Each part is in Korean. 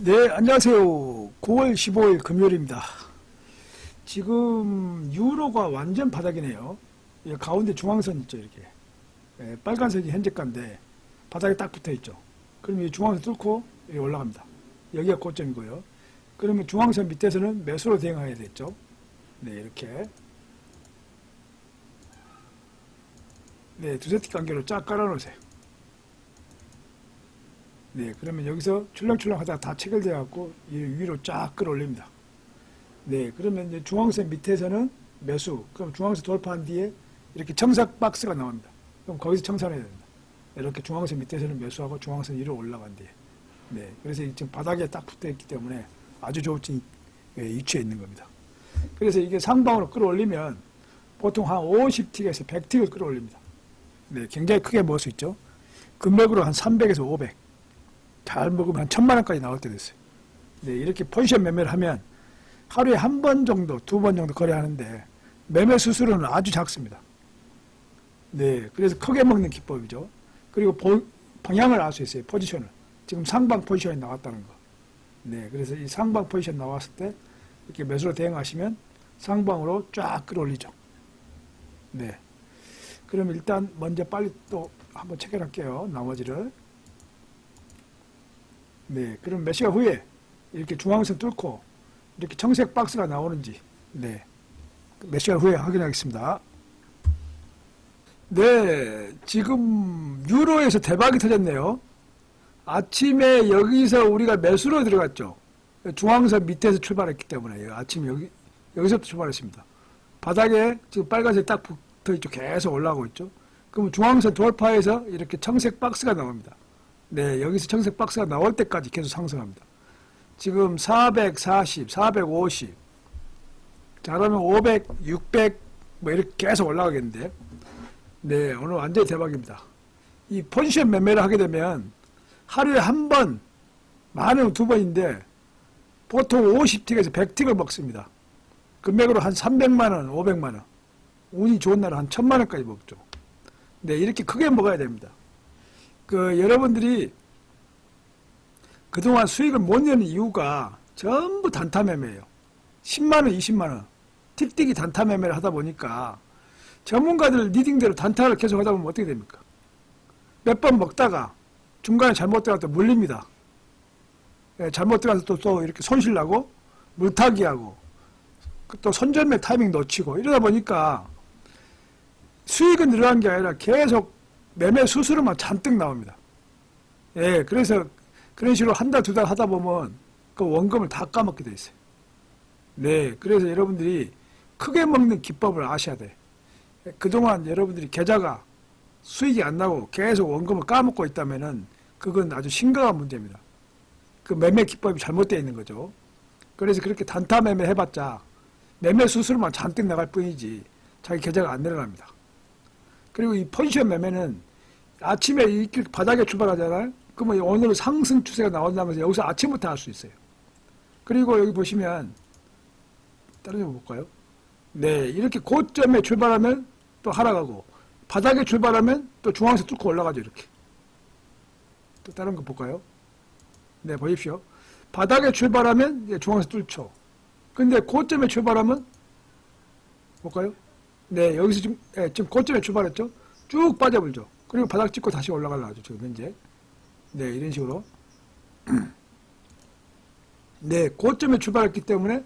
네, 안녕하세요. 9월 15일 금요일입니다. 지금 유로가 완전 바닥이네요. 이 가운데 중앙선 있죠, 이렇게. 예, 빨간색이 현재가인데 바닥에 딱 붙어 있죠. 그럼 이 중앙선 뚫고 여기 올라갑니다. 여기가 고점이고요. 그러면 중앙선 밑에서는 매수로 대응해야 되겠죠. 네, 이렇게. 네, 두 세트 관계로 쫙 깔아놓으세요. 네, 그러면 여기서 출렁출렁 하다가 다 체결돼 갖고 이 위로 쫙 끌어올립니다. 네, 그러면 이제 중앙선 밑에서는 매수, 그럼 중앙선 돌파한 뒤에 이렇게 청삭 박스가 나옵니다. 그럼 거기서 청산해야 됩니다. 이렇게 중앙선 밑에서는 매수하고 중앙선 위로 올라간 뒤에. 네, 그래서 지금 바닥에 딱 붙어 있기 때문에 아주 좋은 예, 위치에 있는 겁니다. 그래서 이게 상방으로 끌어올리면 보통 한 50틱에서 100틱을 끌어올립니다. 네, 굉장히 크게 먹을 수 있죠. 금액으로 한 300에서 500. 잘 먹으면 한 천만 원까지 나올 때도 있어요. 네, 이렇게 포지션 매매를 하면 하루에 한 번 정도, 두 번 정도 거래하는데 매매 수수료는 아주 작습니다. 네, 그래서 크게 먹는 기법이죠. 그리고 보- 방향을 알 수 있어요. 포지션을. 지금 상방 포지션이 나왔다는 거. 네, 그래서 이 상방 포지션 나왔을 때 이렇게 매수로 대응하시면 상방으로 쫙 끌어올리죠. 네. 그럼 일단 먼저 빨리 또 한번 체결할게요. 나머지를. 네, 그럼 몇 시간 후에 이렇게 중앙선 뚫고 이렇게 청색 박스가 나오는지, 네, 몇 시간 후에 확인하겠습니다. 네, 지금 유로에서 대박이 터졌네요. 아침에 여기서 우리가 매수로 들어갔죠. 중앙선 밑에서 출발했기 때문에 아침 여기 여기서부터 출발했습니다. 바닥에 지금 빨간색 딱 붙어 있죠. 계속 올라오고 있죠. 그럼 중앙선 돌파해서 이렇게 청색 박스가 나옵니다. 네, 여기서 청색 박스가 나올 때까지 계속 상승합니다. 지금 440, 450, 자, 그러면 500, 600, 뭐 이렇게 계속 올라가겠는데, 네, 오늘 완전히 대박입니다. 이 포지션 매매를 하게 되면 하루에 한 번, 많으면 두 번인데, 보통 50틱에서 100틱을 먹습니다. 금액으로 한 300만원, 500만원. 운이 좋은 날은 한 1000만원까지 먹죠. 네, 이렇게 크게 먹어야 됩니다. 그 여러분들이 그동안 수익을 못 내는 이유가 전부 단타 매매예요. 10만 원, 20만 원. 틱틱이 단타 매매를 하다 보니까 전문가들 리딩대로 단타를 계속 하다 보면 어떻게 됩니까? 몇 번 먹다가 중간에 잘못 들어가서 또 물립니다. 예, 잘못 들어가서 또, 또 이렇게 손실 나고 물타기 하고 그또 손절매 타이밍 놓치고 이러다 보니까 수익은 늘어난 게 아니라 계속 매매 수수료만 잔뜩 나옵니다. 예, 그래서 그런 식으로 한 달, 두 달 하다 보면 그 원금을 다 까먹게 돼 있어요. 네, 그래서 여러분들이 크게 먹는 기법을 아셔야 돼. 그동안 여러분들이 계좌가 수익이 안 나고 계속 원금을 까먹고 있다면은 그건 아주 심각한 문제입니다. 그 매매 기법이 잘못되어 있는 거죠. 그래서 그렇게 단타 매매 해봤자 매매 수수료만 잔뜩 나갈 뿐이지 자기 계좌가 안 내려갑니다. 그리고 이 포지션 매매는 아침에 이렇게 바닥에 출발하잖아요. 그러면 오늘 상승 추세가 나온다면서 여기서 아침부터 할 수 있어요. 그리고 여기 보시면 다른 거 볼까요? 네, 이렇게 고점에 출발하면 또 하락하고 바닥에 출발하면 또 중앙에서 뚫고 올라가죠 이렇게. 또 다른 거 볼까요? 네, 보십시오. 바닥에 출발하면 중앙에서 뚫죠. 근데 고점에 출발하면 볼까요? 네, 여기서 지금 예, 지금 고점에 출발했죠. 쭉 빠져버리죠. 그리고 바닥 찍고 다시 올라가려고 지금 현재. 네, 이런 식으로. 네, 고점에 출발했기 때문에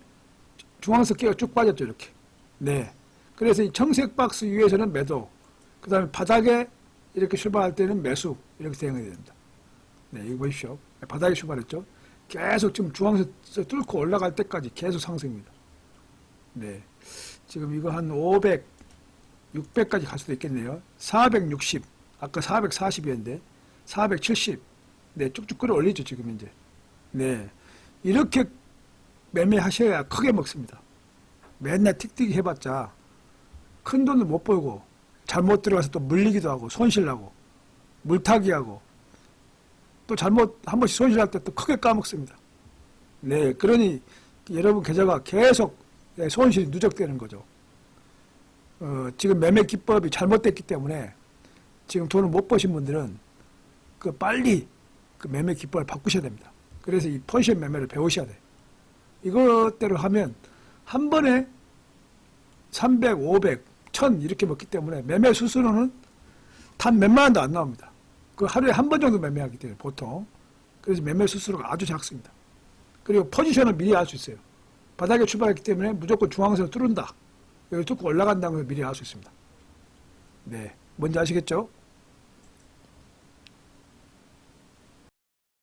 중앙선 끼가 쭉 빠졌죠, 이렇게. 네. 그래서 이 청색 박스 위에서는 매도, 그 다음에 바닥에 이렇게 출발할 때는 매수, 이렇게 대응해야 됩니다. 네, 이거 보십시오. 바닥에 출발했죠. 계속 지금 중앙선 뚫고 올라갈 때까지 계속 상승입니다. 네. 지금 이거 한 500, 600까지 갈 수도 있겠네요. 460, 아까 440이었는데, 470. 네, 쭉쭉 끌어올리죠, 지금 이제. 네. 이렇게 매매하셔야 크게 먹습니다. 맨날 틱틱 해봤자 큰 돈을 못 벌고 잘못 들어가서 또 물리기도 하고 손실나고 물타기 하고 또 잘못 한 번씩 손실할 때 또 크게 까먹습니다. 네, 그러니 여러분 계좌가 계속 네, 손실이 누적되는 거죠. 어, 지금 매매 기법이 잘못됐기 때문에 지금 돈을 못 버신 분들은 그 빨리 그 매매 기법을 바꾸셔야 됩니다. 그래서 이 포지션 매매를 배우셔야 돼요. 이것대로 하면 한 번에 300, 500, 1000 이렇게 먹기 때문에 매매 수수료는 단 몇만 원도 안 나옵니다. 그 하루에 한 번 정도 매매하기 때문에 보통. 그래서 매매 수수료가 아주 작습니다. 그리고 포지션을 미리 알 수 있어요. 바닥에 출발했기 때문에 무조건 중앙선을 뚫는다. 여기 뚫고 올라간다는 걸 미리 알 수 있습니다. 네. 뭔지 아시겠죠?